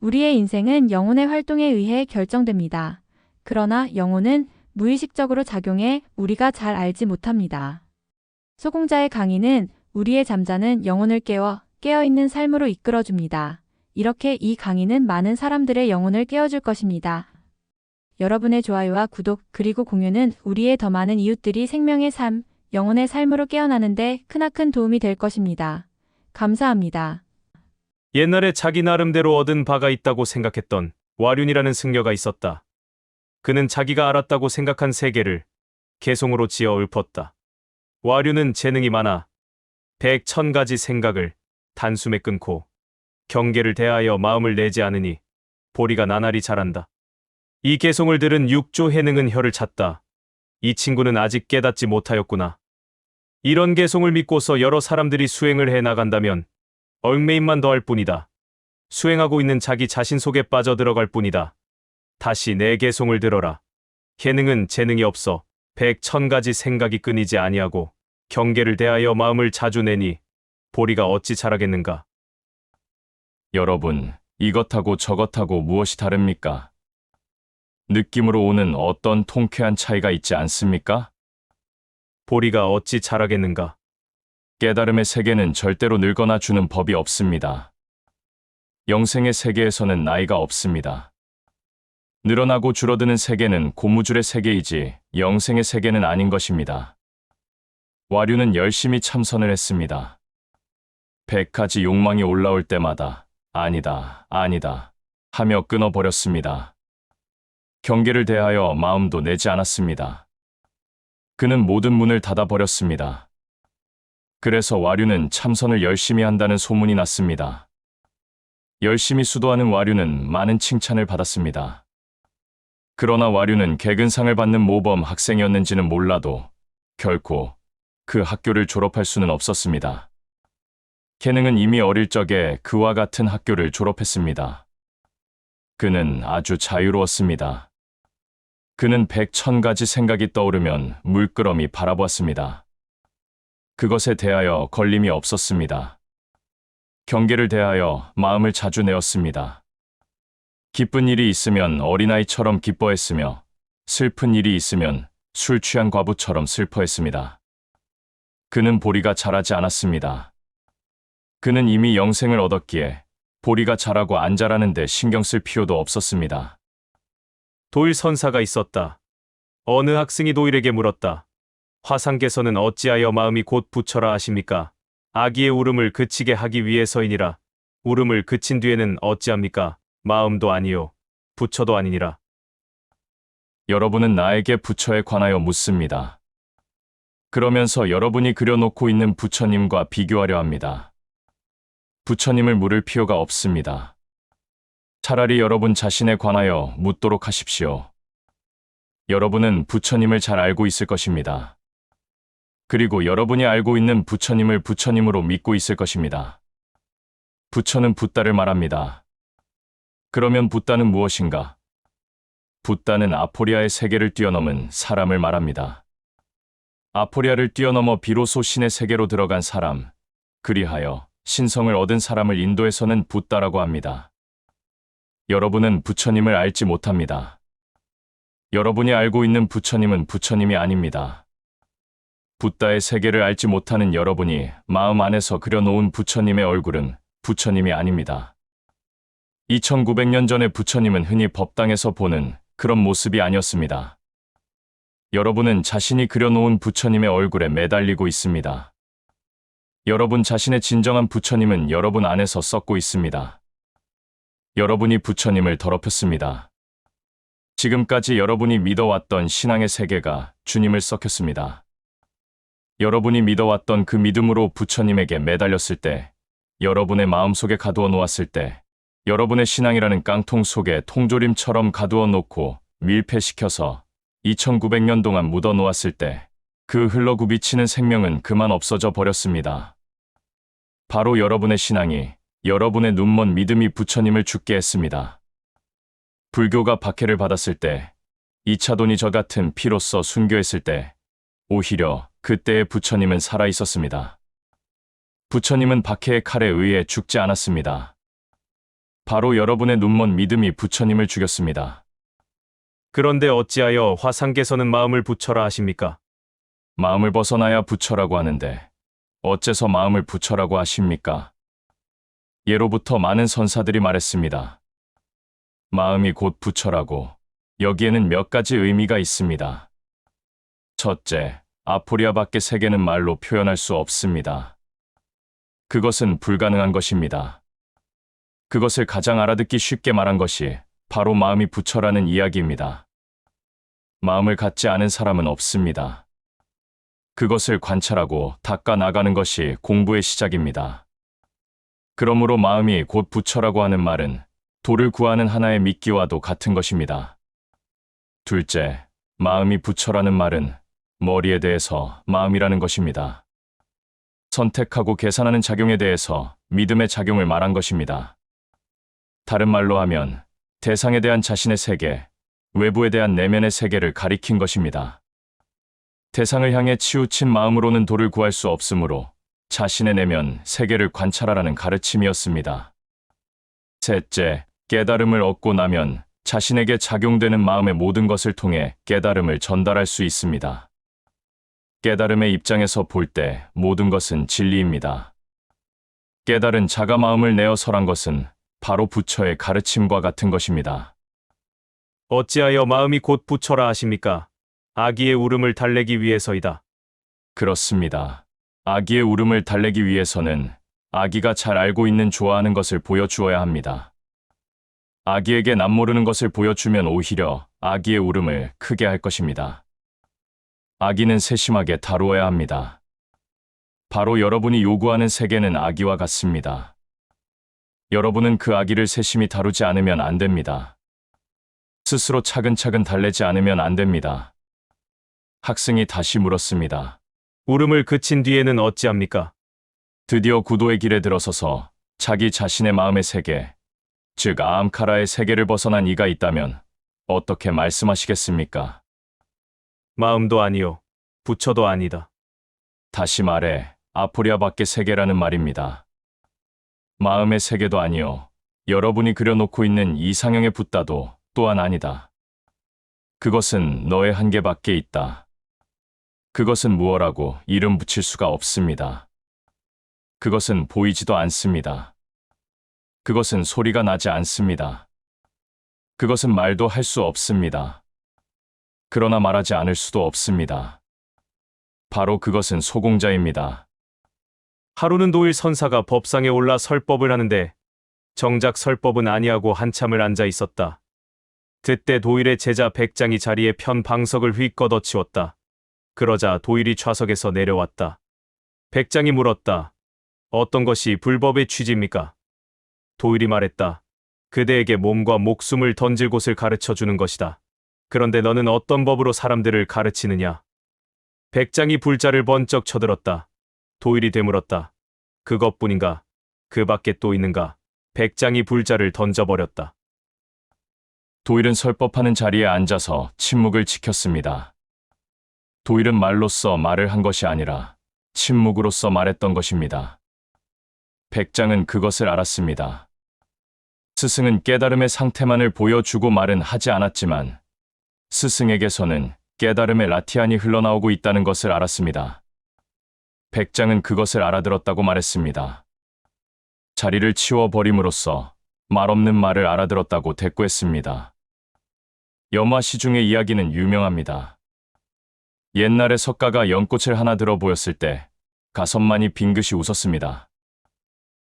우리의 인생은 영혼의 활동에 의해 결정됩니다. 그러나 영혼은 무의식적으로 작용해 우리가 잘 알지 못합니다. 소공자의 강의는 우리의 잠자는 영혼을 깨워 깨어있는 삶으로 이끌어줍니다. 이렇게 이 강의는 많은 사람들의 영혼을 깨워줄 것입니다. 여러분의 좋아요와 구독 그리고 공유는 우리의 더 많은 이웃들이 생명의 삶, 영혼의 삶으로 깨어나는데 크나큰 도움이 될 것입니다. 감사합니다. 옛날에 자기 나름대로 얻은 바가 있다고 생각했던 와륜이라는 승려가 있었다. 그는 자기가 알았다고 생각한 세계를 개송으로 지어 읊었다. 와륜은 재능이 많아 백천 가지 생각을 단숨에 끊고 경계를 대하여 마음을 내지 않으니 보리가 나날이 자란다. 이 개송을 들은 육조 해능은 혀를 찼다. 이 친구는 아직 깨닫지 못하였구나. 이런 개송을 믿고서 여러 사람들이 수행을 해 나간다면 얽매임만 더할 뿐이다. 수행하고 있는 자기 자신 속에 빠져들어갈 뿐이다. 다시 내 개송을 들어라. 예능은 재능이 없어 백천 가지 생각이 끊이지 아니하고 경계를 대하여 마음을 자주 내니 보리가 어찌 자라겠는가. 여러분, 이것하고 저것하고 무엇이 다릅니까? 느낌으로 오는 어떤 통쾌한 차이가 있지 않습니까? 보리가 어찌 자라겠는가. 깨달음의 세계는 절대로 늙거나 주는 법이 없습니다. 영생의 세계에서는 나이가 없습니다. 늘어나고 줄어드는 세계는 고무줄의 세계이지 영생의 세계는 아닌 것입니다. 와류는 열심히 참선을 했습니다. 백 가지 욕망이 올라올 때마다 아니다, 아니다 하며 끊어버렸습니다. 경계를 대하여 마음도 내지 않았습니다. 그는 모든 문을 닫아버렸습니다. 그래서 와류는 참선을 열심히 한다는 소문이 났습니다. 열심히 수도하는 와류는 많은 칭찬을 받았습니다. 그러나 와류는 개근상을 받는 모범 학생이었는지는 몰라도 결코 그 학교를 졸업할 수는 없었습니다. 캐능은 이미 어릴 적에 그와 같은 학교를 졸업했습니다. 그는 아주 자유로웠습니다. 그는 백천 가지 생각이 떠오르면 물끄러미 바라보았습니다. 그것에 대하여 걸림이 없었습니다. 경계를 대하여 마음을 자주 내었습니다. 기쁜 일이 있으면 어린아이처럼 기뻐했으며 슬픈 일이 있으면 술 취한 과부처럼 슬퍼했습니다. 그는 보리가 자라지 않았습니다. 그는 이미 영생을 얻었기에 보리가 자라고 안 자라는데 신경 쓸 필요도 없었습니다. 도일 선사가 있었다. 어느 학생이 도일에게 물었다. 화상께서는 어찌하여 마음이 곧 부처라 하십니까? 아기의 울음을 그치게 하기 위해서이니라. 울음을 그친 뒤에는 어찌합니까? 마음도 아니요. 부처도 아니니라. 여러분은 나에게 부처에 관하여 묻습니다. 그러면서 여러분이 그려놓고 있는 부처님과 비교하려 합니다. 부처님을 물을 필요가 없습니다. 차라리 여러분 자신에 관하여 묻도록 하십시오. 여러분은 부처님을 잘 알고 있을 것입니다. 그리고 여러분이 알고 있는 부처님을 부처님으로 믿고 있을 것입니다. 부처는 붓다를 말합니다. 그러면 붓다는 무엇인가? 붓다는 아포리아의 세계를 뛰어넘은 사람을 말합니다. 아포리아를 뛰어넘어 비로소 신의 세계로 들어간 사람, 그리하여 신성을 얻은 사람을 인도에서는 붓다라고 합니다. 여러분은 부처님을 알지 못합니다. 여러분이 알고 있는 부처님은 부처님이 아닙니다. 붓다의 세계를 알지 못하는 여러분이 마음 안에서 그려놓은 부처님의 얼굴은 부처님이 아닙니다. 2900년 전의 부처님은 흔히 법당에서 보는 그런 모습이 아니었습니다. 여러분은 자신이 그려놓은 부처님의 얼굴에 매달리고 있습니다. 여러분 자신의 진정한 부처님은 여러분 안에서 썩고 있습니다. 여러분이 부처님을 더럽혔습니다. 지금까지 여러분이 믿어왔던 신앙의 세계가 주님을 썩혔습니다. 여러분이 믿어왔던 그 믿음으로 부처님에게 매달렸을 때, 여러분의 마음속에 가두어 놓았을 때, 여러분의 신앙이라는 깡통 속에 통조림처럼 가두어 놓고 밀폐시켜서 2900년 동안 묻어 놓았을 때, 그 흘러구비치는 생명은 그만 없어져 버렸습니다. 바로 여러분의 신앙이, 여러분의 눈먼 믿음이 부처님을 죽게 했습니다. 불교가 박해를 받았을 때, 2차돈이 저 같은 피로써 순교했을 때, 오히려 그때의 부처님은 살아 있었습니다. 부처님은 박해의 칼에 의해 죽지 않았습니다. 바로 여러분의 눈먼 믿음이 부처님을 죽였습니다. 그런데 어찌하여 화상께서는 마음을 붙여라 하십니까? 마음을 벗어나야 부처라고 하는데 어째서 마음을 부처라고 하십니까? 예로부터 많은 선사들이 말했습니다. 마음이 곧 부처라고 여기에는 몇 가지 의미가 있습니다. 첫째, 아포리아 밖의 세계는 말로 표현할 수 없습니다. 그것은 불가능한 것입니다. 그것을 가장 알아듣기 쉽게 말한 것이 바로 마음이 부처라는 이야기입니다. 마음을 갖지 않은 사람은 없습니다. 그것을 관찰하고 닦아 나가는 것이 공부의 시작입니다. 그러므로 마음이 곧 부처라고 하는 말은 도를 구하는 하나의 미끼와도 같은 것입니다. 둘째, 마음이 부처라는 말은 머리에 대해서 마음이라는 것입니다. 선택하고 계산하는 작용에 대해서 믿음의 작용을 말한 것입니다. 다른 말로 하면 대상에 대한 자신의 세계, 외부에 대한 내면의 세계를 가리킨 것입니다. 대상을 향해 치우친 마음으로는 도를 구할 수 없으므로 자신의 내면 세계를 관찰하라는 가르침이었습니다. 셋째, 깨달음을 얻고 나면 자신에게 작용되는 마음의 모든 것을 통해 깨달음을 전달할 수 있습니다. 깨달음의 입장에서 볼 때 모든 것은 진리입니다. 깨달은 자가 마음을 내어 설한 것은 바로 부처의 가르침과 같은 것입니다. 어찌하여 마음이 곧 붙여라 하십니까? 아기의 울음을 달래기 위해서이다. 그렇습니다. 아기의 울음을 달래기 위해서는 아기가 잘 알고 있는 좋아하는 것을 보여주어야 합니다. 아기에게 남모르는 것을 보여주면 오히려 아기의 울음을 크게 할 것입니다. 아기는 세심하게 다루어야 합니다. 바로 여러분이 요구하는 세계는 아기와 같습니다. 여러분은 그 아기를 세심히 다루지 않으면 안 됩니다. 스스로 차근차근 달래지 않으면 안 됩니다. 학생이 다시 물었습니다. 울음을 그친 뒤에는 어찌합니까? 드디어 구도의 길에 들어서서 자기 자신의 마음의 세계, 즉 아암카라의 세계를 벗어난 이가 있다면 어떻게 말씀하시겠습니까? 마음도 아니요. 부처도 아니다. 다시 말해 아포리아 밖의 세계라는 말입니다. 마음의 세계도 아니요. 여러분이 그려놓고 있는 이상형의 붓다도 또한 아니다. 그것은 너의 한계 밖에 있다. 그것은 무엇라고 이름 붙일 수가 없습니다. 그것은 보이지도 않습니다. 그것은 소리가 나지 않습니다. 그것은 말도 할 수 없습니다. 그러나 말하지 않을 수도 없습니다. 바로 그것은 소공자입니다. 하루는 도일 선사가 법상에 올라 설법을 하는데 정작 설법은 아니하고 한참을 앉아 있었다. 그때 도일의 제자 백장이 자리에 편 방석을 휙 걷어치웠다. 그러자 도일이 좌석에서 내려왔다. 백장이 물었다. 어떤 것이 불법의 취지입니까? 도일이 말했다. 그대에게 몸과 목숨을 던질 곳을 가르쳐 주는 것이다. 그런데 너는 어떤 법으로 사람들을 가르치느냐? 백장이 불자를 번쩍 쳐들었다. 도일이 되물었다. 그것뿐인가? 그 밖에 또 있는가? 백장이 불자를 던져버렸다. 도일은 설법하는 자리에 앉아서 침묵을 지켰습니다. 도일은 말로써 말을 한 것이 아니라 침묵으로써 말했던 것입니다. 백장은 그것을 알았습니다. 스승은 깨달음의 상태만을 보여주고 말은 하지 않았지만 스승에게서는 깨달음의 라티안이 흘러나오고 있다는 것을 알았습니다. 백장은 그것을 알아들었다고 말했습니다. 자리를 치워버림으로써 말없는 말을 알아들었다고 대꾸했습니다. 염화 시중의 이야기는 유명합니다. 옛날에 석가가 연꽃을 하나 들어 보였을 때 가섭만이 빙긋이 웃었습니다.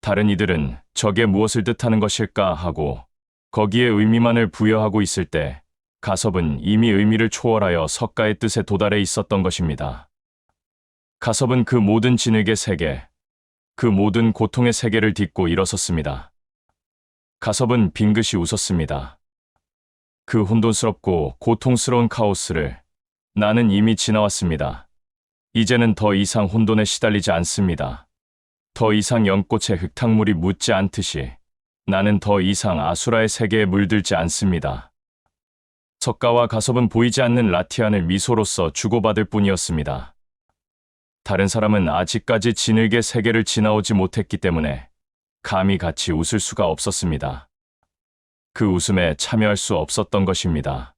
다른 이들은 저게 무엇을 뜻하는 것일까 하고 거기에 의미만을 부여하고 있을 때 가섭은 이미 의미를 초월하여 석가의 뜻에 도달해 있었던 것입니다. 가섭은 그 모든 진흙의 세계, 그 모든 고통의 세계를 딛고 일어섰습니다. 가섭은 빙긋이 웃었습니다. 그 혼돈스럽고 고통스러운 카오스를 나는 이미 지나왔습니다. 이제는 더 이상 혼돈에 시달리지 않습니다. 더 이상 연꽃에 흙탕물이 묻지 않듯이 나는 더 이상 아수라의 세계에 물들지 않습니다. 석가와 가섭은 보이지 않는 라티안을 미소로써 주고받을 뿐이었습니다. 다른 사람은 아직까지 진흙의 세계를 지나오지 못했기 때문에 감히 같이 웃을 수가 없었습니다. 그 웃음에 참여할 수 없었던 것입니다.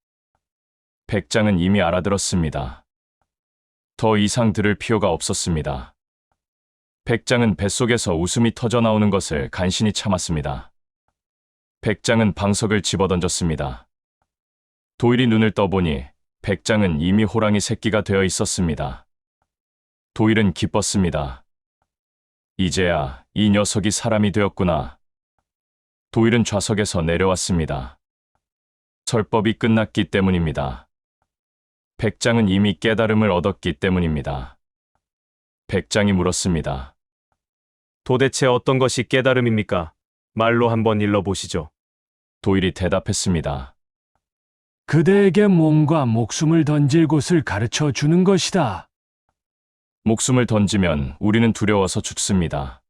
백장은 이미 알아들었습니다. 더 이상 들을 필요가 없었습니다. 백장은 뱃속에서 웃음이 터져 나오는 것을 간신히 참았습니다. 백장은 방석을 집어던졌습니다. 도일이 눈을 떠보니 백장은 이미 호랑이 새끼가 되어 있었습니다. 도일은 기뻤습니다. 이제야 이 녀석이 사람이 되었구나. 도일은 좌석에서 내려왔습니다. 설법이 끝났기 때문입니다. 백장은 이미 깨달음을 얻었기 때문입니다. 백장이 물었습니다. 도대체 어떤 것이 깨달음입니까? 말로 한번 일러보시죠. 도일이 대답했습니다. 그대에게 몸과 목숨을 던질 곳을 가르쳐 주는 것이다. 목숨을 던지면 우리는 두려워서 죽습니다.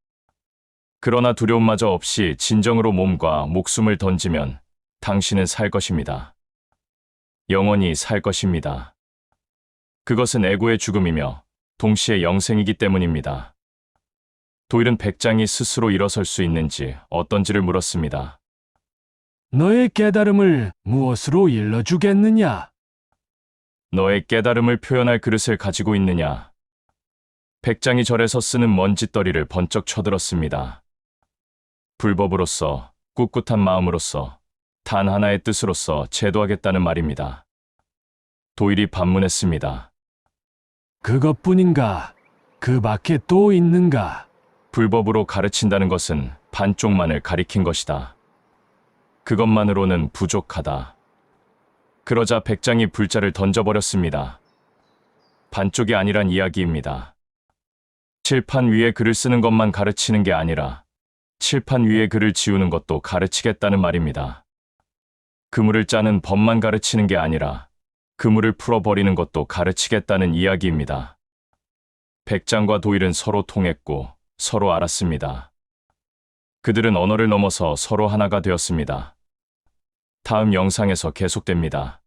그러나 두려움마저 없이 진정으로 몸과 목숨을 던지면 당신은 살 것입니다. 영원히 살 것입니다. 그것은 애고의 죽음이며 동시에 영생이기 때문입니다. 도일은 백장이 스스로 일어설 수 있는지 어떤지를 물었습니다. 너의 깨달음을 무엇으로 일러주겠느냐? 너의 깨달음을 표현할 그릇을 가지고 있느냐? 백장이 절에서 쓰는 먼지떨이를 번쩍 쳐들었습니다. 불법으로서, 꿋꿋한 마음으로서, 단 하나의 뜻으로서 제도하겠다는 말입니다. 도일이 반문했습니다. 그것뿐인가? 그 밖에 또 있는가? 불법으로 가르친다는 것은 반쪽만을 가리킨 것이다. 그것만으로는 부족하다. 그러자 백장이 불자를 던져버렸습니다. 반쪽이 아니란 이야기입니다. 칠판 위에 글을 쓰는 것만 가르치는 게 아니라 칠판 위에 글을 지우는 것도 가르치겠다는 말입니다. 그물을 짜는 법만 가르치는 게 아니라 그물을 풀어버리는 것도 가르치겠다는 이야기입니다. 백장과 도일은 서로 통했고 서로 알았습니다. 그들은 언어를 넘어서 서로 하나가 되었습니다. 다음 영상에서 계속됩니다.